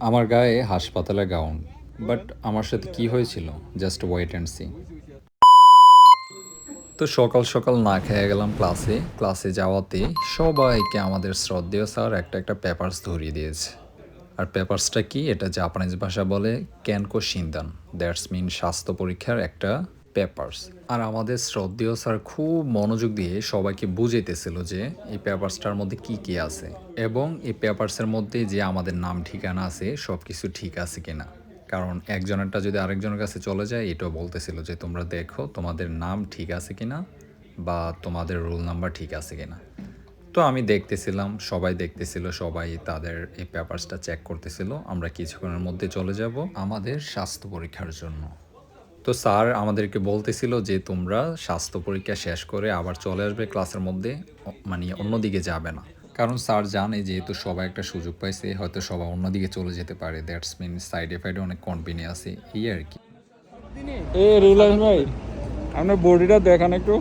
আমার গায়ে হাসপাতালে গাউন বাট আমার সাথে কি হয়েছিল? জাস্ট ওয়েট অ্যান্ড সি তো সকাল সকাল না খেয়ে গেলাম ক্লাসে ক্লাসে যাওয়াতে সবাইকে আমাদের শ্রদ্ধেয় স্যার একটা একটা পেপারস ধরিয়ে দিয়েছে। আর পেপারসটা কি? এটা জাপানিজ ভাষা বলে ক্যানকো সিন্দান দ্যাটস মিন স্বাস্থ্য পরীক্ষার একটা পেপারস। আর আমাদের শ্রদ্ধেয় স্যার খুব মনোযোগ দিয়ে সবাইকে বুঝাইতেছিল যে এই পেপারসটার মধ্যে কি কি আছে এবং এই পেপারসের মধ্যে যে আমাদের নাম ঠিকানা আছে সব কিছু ঠিক আছে কিনা। কারণ একজনেরটা যদি আরেকজনের কাছে চলে যায়, এটাও বলতেছিল যে, তোমরা দেখো তোমাদের নাম ঠিক আছে কিনা বা তোমাদের রোল নাম্বার ঠিক আছে কিনা। তো আমি দেখতেছিলাম, সবাই দেখতেছিল, সবাই তাদের এই পেপারসটা চেক করতেছিল, আমরা কিছুক্ষণের মধ্যে চলে যাব আমাদের স্বাস্থ্য পরীক্ষার জন্য। তো স্যার আমাদেরকে বলতেছিল যে তোমরা স্বাস্থ্য পরীক্ষা শেষ করে আবার চলে আসবে ক্লাসের মধ্যে মানে অন্যদিকে যাবে না। কারণ স্যার জানে যেহেতু সবাই একটা সুযোগ পাইছে হয়তো সবাই অন্যদিকে চলে যেতে পারে। দ্যাটস মিন সাইড এফাইডে অনেক কনভিনি আছে এই আর কি। এ রুলাস ভাই আপনার বডিটা দেখান একটু।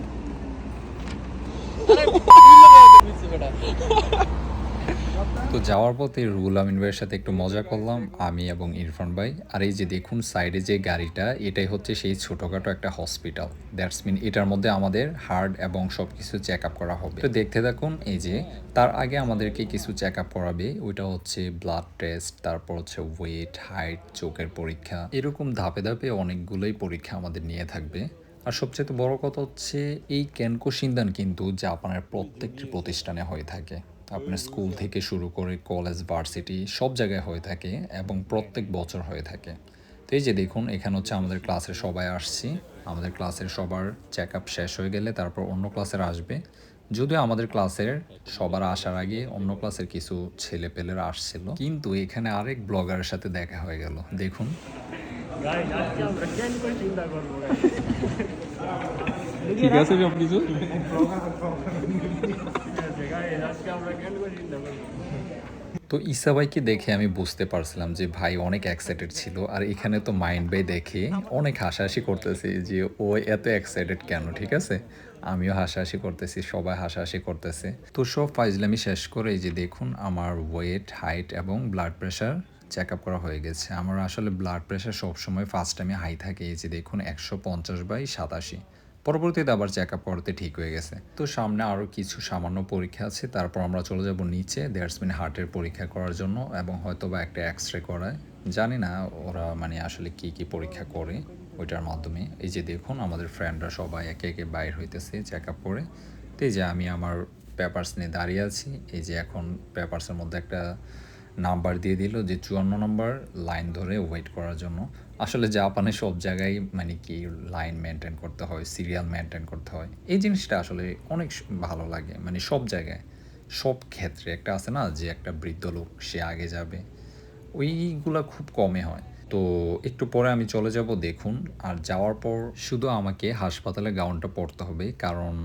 তো যাওয়ার পথে রুল আমিন ভাইয়ের সাথে একটু মজা করলাম, আমি এবং ইরফান ভাই। আর এই যে দেখুন, সাইডে যে গাড়িটা, এটাই হচ্ছে সেই ছোটোখাটো একটা হসপিটাল দ্যাটস মিন এটার মধ্যে আমাদের হার্ট এবং সব কিছু চেক আপ করা হবে। তো দেখতে থাকুন, এই যে তার আগে আমাদেরকে কিছু চেক আপ করাবে। ওইটা হচ্ছে ব্লাড টেস্ট তারপর হচ্ছে ওয়েট হাইট চোখের পরীক্ষা। এরকম ধাপে ধাপে অনেকগুলোই পরীক্ষা আমাদের নিয়ে থাকবে। আর সবচেয়ে বড় কথা হচ্ছে, এই ক্যানকো সিন্দান কিন্তু জাপানের প্রত্যেকটি প্রতিষ্ঠানে হয়ে থাকে। আপনার স্কুল থেকে শুরু করে কলেজ ভার্সিটি সব জায়গায় হয়ে থাকে এবং প্রত্যেক বছর হয়ে থাকে। তো এই যে দেখুন এখানে হচ্ছে আমাদের ক্লাসের সবাই আসছি। আমাদের ক্লাসের সবার চেক আপ শেষ হয়ে গেলে তারপর অন্য ক্লাসের আসবে। যদিও আমাদের ক্লাসের সবার আসার আগে অন্য ক্লাসের কিছু ছেলে পেলেরা আসছিল। কিন্তু এখানে আরেক ব্লগারের সাথে দেখা হয়ে গেল। দেখুন। ঠিক আছে সব কিছু তো ইসা ভাইকে দেখে আমি বুঝতে পারছিলাম যে ভাই অনেক এক্সাইটেড ছিল, আর এখানে তো মাইন্ড বাই দেখে অনেক হাসাহাসি করতেছে যে ও এত এক্সাইটেড কেন, ঠিক আছে? আমিও হাসাহাসি করতেছি, সবাই হাসাহাসি করতেছে। তো সব ফাইজলামি শেষ করে এই যে দেখুন আমার ওয়েট হাইট এবং ব্লাড প্রেশার চেক আপ করা হয়ে গেছে। আমার আসলে ব্লাড প্রেশার সবসময় ফার্স্ট টাইমে হাই থাকে, এই যে দেখুন একশো পঞ্চাশ বাই সাতাশি। পরবর্তীতে আবার চেক আপ করতে ঠিক হয়ে গেছে। তো সামনে আরও কিছু সামান্য পরীক্ষা আছে, তারপর আমরা চলে যাব নিচে দ্যাটসমিন হার্টের পরীক্ষা করার জন্য এবং হয়তো বা একটা এক্স রে করায়। জানি না ওরা মানে আসলে কি কি পরীক্ষা করে ওইটার মাধ্যমে। এই যে দেখুন, আমাদের ফ্রেন্ডরা সবাই একে একে বাইর হইতেছে চেক আপ করে। তো এই যে আমি আমার পেপার্স নিয়ে দাঁড়িয়ে আছি, এই যে এখন পেপার্সের মধ্যে একটা নাম্বার দিয়ে দিল যে চুয়ান্ন নম্বর লাইন ধরে ওয়েট করার জন্য। আসলে জাপানে সব জায়গায় মানে কি লাইন মেনটেন করতে হয়, সিরিয়াল মেনটেন করতে হয়। এই জিনিসটা আসলে অনেক ভালো লাগে। মানে সব জায়গায়, সব ক্ষেত্রে একটা আছে না যে একটা বৃদ্ধ লোক, সে আগে যাবে। ওইগুলো খুব কমে হয়। তো একটু পরে আমি চলে যাব দেখুন। আর যাওয়ার পর শুধু আমাকে হাসপাতালে গাউনটা পরতে হবে, কারণ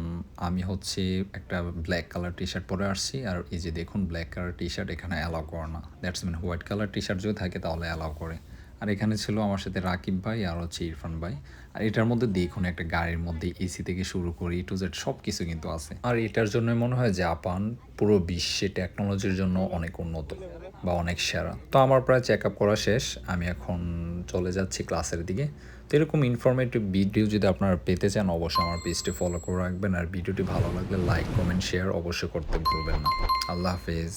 আমি হচ্ছে একটা ব্ল্যাক কালার টি শার্ট পরে আসছি। আর এই যে দেখুন ব্ল্যাক কালার টি শার্ট এখানে অ্যালাউ করে না। That's mean white colour T shirt যদি থাকে তাহলে অ্যালাউ করে। আর এখানে ছিল আমার সাথে রাকিব ভাই আর হচ্ছে ইরফান ভাই। আর এটার মধ্যে দেখুন, একটা গাড়ির মধ্যে এসি থেকে শুরু করে টু জেড সব কিছু কিন্তু আছে। আর এটার জন্য মনে হয় জাপান পুরো বিশ্বে টেকনোলজির জন্য অনেক উন্নত। বা অনেক সেরা। তো আমার প্রায় চেক আপ করা শেষ, আমি এখন চলে যাচ্ছি ক্লাসের দিকে। তো এরকম ইনফরমেটিভ ভিডিও যদি আপনারা পেতে চান, অবশ্যই আমার পেজটি ফলো করে রাখবেন। আর ভিডিওটি ভালো লাগলে লাইক কমেন্ট শেয়ার অবশ্যই করতে ভুলবেন না। আল্লাহ হাফেজ।